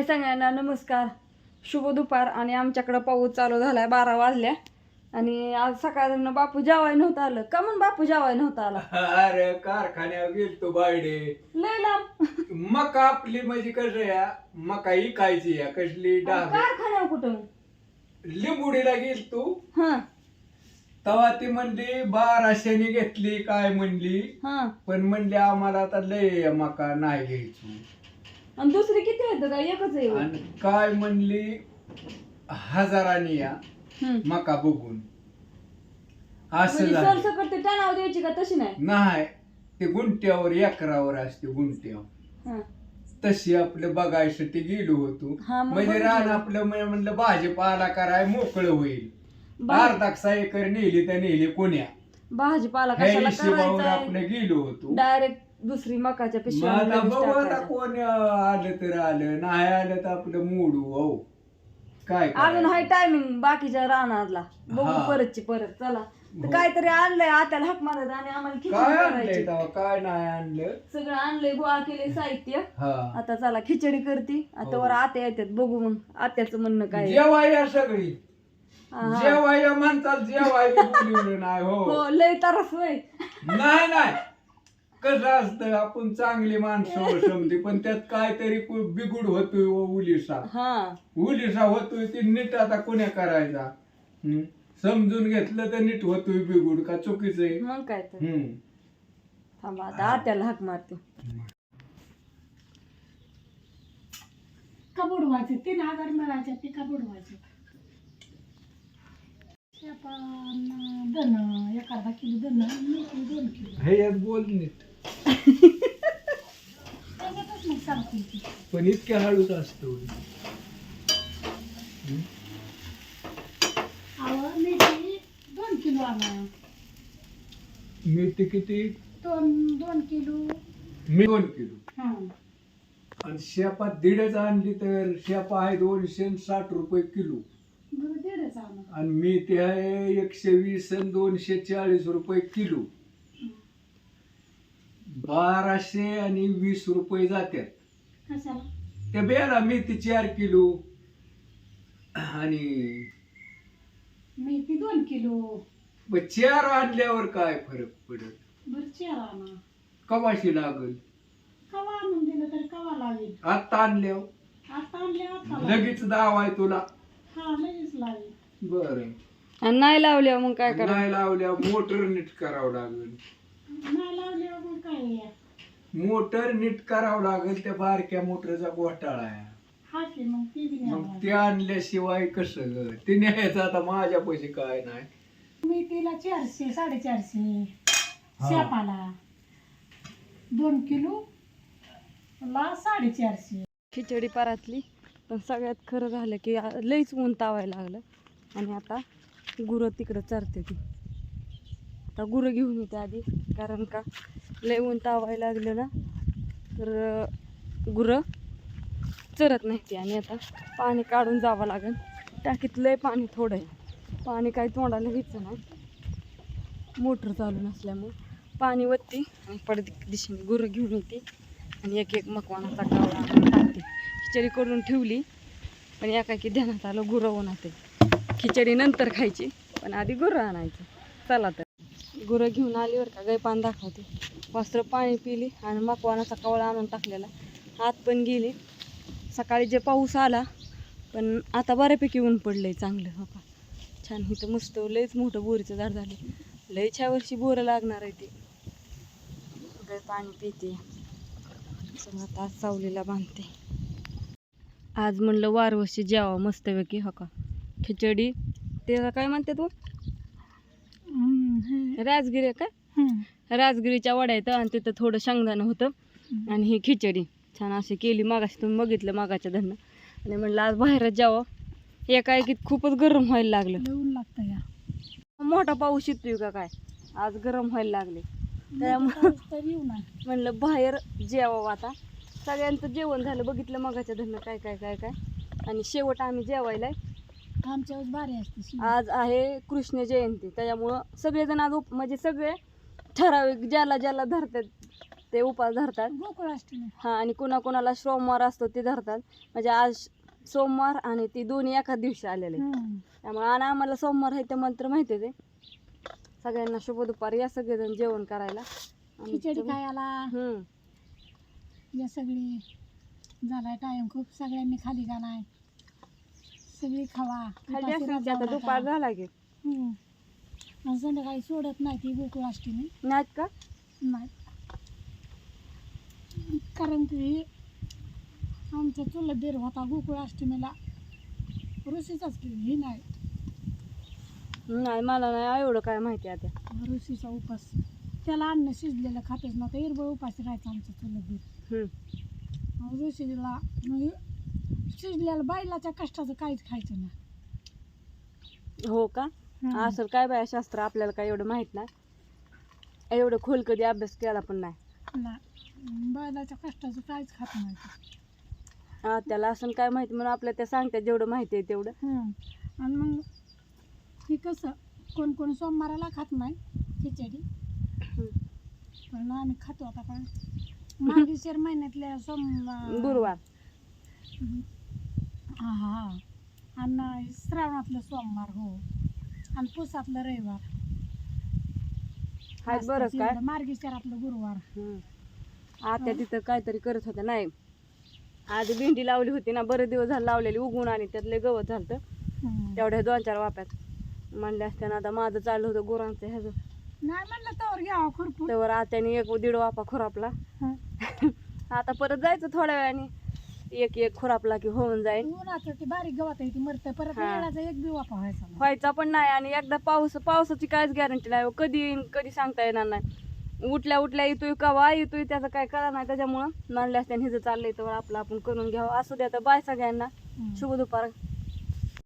हाय सगळ्यांना नमस्कार. शुभ दुपार आणि आमच्याकडं पाऊस चालू झालाय बारा वाजल्या. आणि आज सकाळनं बापू जेवाय नव्हतं आलं. का म्हणून बापू जेवाय नव्हतं आला. अरे कारखान्यावर गेलतो बायडे. लय लांब. मका आपली म्हणजे कसं या? मका इकायची या कसली डाग कारखान्यावर कुठं? लिंबुडीला गेलतो. हा. तेव्हा ती म्हणली बाराशेने घेतली काय म्हणली? हा. पण म्हणली आम्हाला आता लय मका नाही घ्यायची. आणि दुसरी किती आहेत का एकच आहे होय? आणि काय म्हणली? हजाराने या. हम्म. मका बघून. असं म्हणजे झालं. सरसकट ते द्यायची का तशी नाही? नाही. ते गुंट्यावर एकरावर असते गुंट्यावर हा. तशी आपलं बघायसाठी गेलो होतो. मग म्हणजे बघितलं. रान आपलं म्हणजे म्हणलं भाजीपाला कराय मोकळं होईल. बा- अर्धा एकर नेली तर नेली कोण्या? भाजीपाला ह्या कशाला हिशोबावर करायचा आपलं गेलो होतो. डायरेक्ट दुसरी मकाच्या मग पिशव्या आता लगेच बघू आता टाकायच्या. कोण आलं तर आलं नाही आलं तर आपलं मोडू हो काय अजून हाय करायचं? टायमिंग बाकीच्या रानातला बघू हा. परतची परत चला तर हो. काहीतरी आणलंय आत्याला हाक मारत आणि आम्हाला खिचडी काय आणलंय करायची तेव्हा काय नाही आणलं सगळं आणलंय गोळा केले साहित्य हा आता चला खिचडी करते आता हो. वर आत्या येतात बघू मग आत्याचं म्हणणं काय आहे. जेवाय या सगळी हा, हा. जेवाय म्हणतात जेवाय बोलवलं नाही हो हो लय तरस नाही नाही कसं असतं आपण चांगली माणसं समजे पण त्यात काहीतरी बिघुड होतोय व उलिसा. हा. उलिसा होतोय ते नीट आता कोण्या करायचा? हम्म? समजून घेतलं तर नीट होतोय बिघुड का चुकीचं आहे? मग काय तर. हम्म. थांबा आता आत्याला हाक मारते. का बुडवायचे? तीन हजार मिळायचे ते का बुडवायचे धन एक अर्धा किलो धन दोन किलो. हे यात बोल नीट. पण इतक्या हळूच असतो. दोन किलो आणा. मीठ किती? दोन दोन किलो. मी दोन किलो. हां. आणि शेपा दीडच आणली तर शेपा आहे दोनशे आणि साठ रुपये किलो. दीडच आणा. आणि मी ते आहे एकशे वीस आणि दोनशे चाळीस रुपये किलो. बाराशे आणि वीस रुपये जातात कशाला? त्या बेला मेथी चार किलो आणि मेथी दोन किलो. मग चार आणल्यावर काय फरक पडत? आणा. कवाशी लागल? कवा आणून दिलं तर कवा लावेल आत्ता आणल्यावर. आता आणले आता. लगेच दाव आहे तुला. हा लगेच बर. आणि नाही लावल्यावर मग काय करा नाही लावल्या मोटर नीट करावं लागेल. नाही? मोटर नीट करावं लागेल त्या बारक्या मोटरचा घोटाळा आहे. हा की मग ती बी मग न्यावं. ते आणल्याशिवाय कसं? ग ते न्यायचं आता माझ्या पैसे काय नाही. मेथीला चारशे साडेचारशे हा. शेपाला. दोन किलो ला साडेचारशे. खिचडी परातली. पण सगळ्यात खरं झालं की आ- लईच ऊन तावायला लागलं. आणि आता गुरं तिकडं चरते ती. आता गुरं घेऊन येते आधी कारण का लय ऊन तावायला लागलं ना तर गुरं चरत नाही ती आणि आता पाणी काढून जावं लागेल. टाकीत लय पाणी थोडं आहे. पाणी काही तोंडाला व्हायचं नाही. मोटर चालू नसल्यामुळं पाणी वत्ती आणि पड दिशेने गुरं घेऊन येते. आणि एक एक मकवानाचा कावळा टाकते. खिचडी करून ठेवली पण एकाकी ध्यानात आलं गुरं होणार ते खिचडी नंतर खायची पण आधी गुरं आणायचं. चला तर. गुरं घेऊन आली बरं का गैपान दाखवते. वस्त्र पाणी पिली आणि मकवानाचा कवळा आणून टाकलेला. आत पण गेली. सकाळी जे पाऊस आला पण आता बऱ्यापैकी ऊन पडलंय चांगलं हो का? छान इथं मस्त लयच मोठं बोरीचं झाड झाले लयच्या वर्षी बोरं लागणार आहे ते. गै पाणी पिते. आता आज सावलीला बांधते. आज म्हणलं वारवशी जेवा मस्तपैकी हो का? खिचडी त्याला काय म्हणते तू राजगिरी आहे काय राजगिरीच्या वड्या येतं आणि तिथं थोडं शेंगदाणं होतं. आणि ही खिचडी. छान अशी केली मागाशी तुम्ही बघितलं मागाच्या धरणं. आणि म्हणलं आज बाहेरच जावं. एका एकीत खूपच गरम व्हायला लागलं. लागतं या मोठा पाऊस येतोय का काय? आज गरम व्हायला लागले. त्यामुळं म्हणलं बाहेर जेवावं आता. सगळ्यांचं जेवण झालं बघितलं मगाच्या धरणं काय काय काय काय. आणि शेवट आम्ही जेवायला आमच्या वेळेस भारी असते शिव. आज आहे कृष्ण जयंती. त्याच्यामुळं सगळेजण आज उप म्हणजे सगळे ठराविक ज्याला ज्याला धरतात ते उपास धरतात. गोकुळाष्टमी हा आणि कुणाकुणाला सोमवार असतो ते धरतात. म्हणजे आज सोमवार आणि ती दोन्ही एकाच दिवशी आलेले. हम्म. त्यामुळे आणि आम्हाला सोमवार आहे ते मंत्र माहिती आहे ते. सगळ्यांना शुभ दुपार या सगळेजण जेवण करायला. आणि खिचडी खायला. हम्म. या सगळी झालाय टाइम खूप. सगळ्यांनी खाली गाणाय सगळी खावा. खाली उपाशी असेल की आता दुपार. झाला की? हम्म. आणि संध्याकाळी सोडत नाही ती गोकुळाष्टमी नाहीत का? नाही. कारण की आमचा चुलत देर होता गोकुळाष्टमीला ऋषीचाच की ही नाही. नाही मला नाही एवढं काय माहिती आता. ऋषीचा उपास. त्याला अन्न शिजलेलं खातच नव्हतं. इरबळ उपास राहायचा आमचा चुलत देर. हम्म. ऋषीला म्हणजे शिजलेलं बैलाच्या कष्टाचं काहीच खायचं नाही. हो का? असं काय बाया शास्त्र आपल्याला काय एवढं माहीत नाही? एवढं खोल कधी अभ्यास केला पण नाही. नाही. बैलाच्या कष्टाचं काहीच खात नाही ते. हा त्याला असं काय माहिती म्हणून आपल्या त्या सांगतात जेवढं माहिती आहे तेवढं. हं. आणि मग हे कसं कोण कोण सोमवाराला खात नाही खिचडी. पण आम्ही खातो आता काय? मार्गशीर महिन्यातल्या सोमवार गुरुवार. हा हा आणि श्रावणातलं सोमवार हो. आणि पुसातलं रविवार. काय? मार्गशीरातलं गुरुवार. आता तिथं काहीतरी करत होत्या नाही. आधी भेंडी लावली होती ना बरेच दिवस झाले लावलेली उगून आणि त्यातले गवत झालं हं. तेवढ्या दोन चार वाप्यात. म्हणले असताना आता माझं चालू होतं गुरांचं ह्याचं. नाही म्हणलं तर घ्यावं खुरपून त्यावर आत्याने एक दीड वापा खुरापला. हं. आता परत जायचं थोड्या वेळाने. एक एक खुरापला की होऊन जाईल उन्हाचं ते बारीक गवत आहे ती मरतं परत हा. एक बी वापा व्हायचा नाही. व्हायचा पण नाही आणि एकदा पाऊस पावसाची काहीच गॅरंटी नाही कधी येईन कधी सांगता येणार नाही. उठल्या उठल्या येतोय कवा येतोय त्याचं काय कळा नाही. त्याच्यामुळं म्हणले असते हिचं चाललंय तर आपलं आपण करून घ्यावं. असू द्या तर बाय सगळ्यांना. हं. शुभ दुपार.